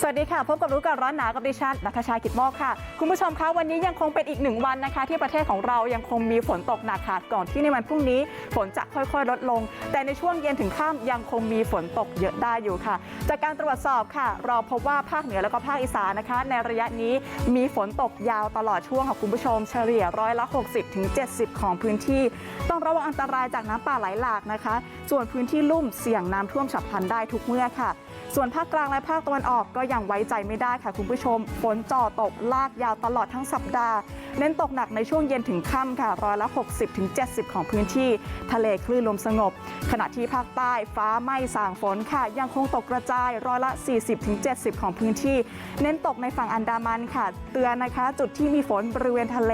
สวัสดีค่ะ พบกับรู้ก่อนร้อนหนาวกับดิฉันนัทชากิตโมกค่ะ คุณผู้ชมคะวันนี้ยังคงเป็นอีกหนึ่งวันนะคะ ที่ประเทศของเรายังคงมีฝนตกหนักค่ะก่อนที่ในวันพรุ่งนี้ฝนจะค่อยๆ ลดลง แต่ในช่วงเย็นถึงค่ำยังคงมีฝนตกเยอะได้อยู่ค่ะ จากการตรวจสอบค่ะ เราพบว่าภาคเหนือแล้วก็ภาคอีสานนะคะ ในระยะนี้มีฝนตกยาวตลอดช่วงค่ะคุณผู้ชมเฉลี่ยร้อยละ 60ถึง70 ของพื้นที่ ต้องระวังอันตรายจากน้ำป่าไหลหลากนะคะ ส่วนพื้นที่ลุ่มเสี่ยงน้ำท่วมฉับพลันได้ทุกเมื่อค่ะ ส่วนภาคกลางและภาคตะวันออกก็ยังไว้ใจไม่ได้ค่ะคุณผู้ชม ฝนจ่อตกลากยาวตลอดทั้งสัปดาห์ เน้นตกหนักในช่วงเย็นถึงค่ำค่ะร้อยละ60ถึง70 ของพื้นที่ ทะเลคลื่นลมสงบ ขณะที่ภาคใต้ฟ้าไม่ส่างฝนค่ะ ยังคงตกกระจายร้อยละ 40ถึง70 ของพื้นที่ เน้นตกในฝั่งอันดามันค่ะ เตือนนะคะ จุดที่มีฝนบริเวณทะเล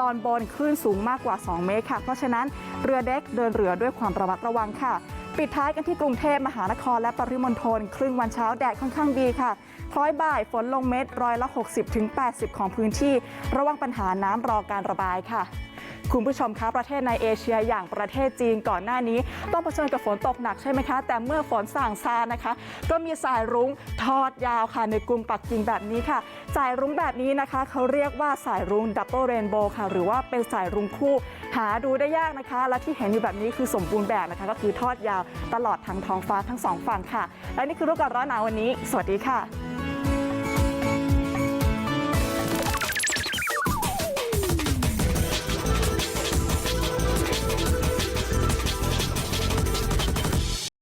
ตอนบนคลื่นสูงมากกว่า 2 เมตรค่ะ เพราะฉะนั้นเรือเด็กเดินเรือด้วยความระมัดระวังค่ะ ปิดท้ายกันที่กรุงเทพมหานครและปริมณฑลครึ่งวันเช้าแดดค่อนข้างดีค่ะคล้อยบ่ายฝนลงเม็ดร้อยละ 60ถึง80 ของพื้นที่ ระวังปัญหาน้ำรอการระบายค่ะ คุณผู้ชมคะประเทศในเอเชียอย่างประเทศจีนก่อนหน้านี้ ต้องเผชิญกับฝนตกหนักใช่ไหมคะ แต่เมื่อฝนสั่งซานะคะ ก็มีสายรุ้งทอดยาวค่ะในกรุงปักกิ่งแบบนี้ค่ะ สายรุ้งแบบนี้นะคะ เขาเรียกว่าสายรุ้งดับเบิลเรนโบว์ค่ะ หรือว่าเป็นสายรุ้งคู่ หาดูได้ยากนะคะ และที่เห็นอยู่แบบนี้คือสมบูรณ์แบบนะคะ ก็คือทอดยาวตลอดทั้งท้องฟ้าทั้งสองฝั่งค่ะ และนี่คือรูปการณ์ร้อนหนาววันนี้ สวัสดีค่ะ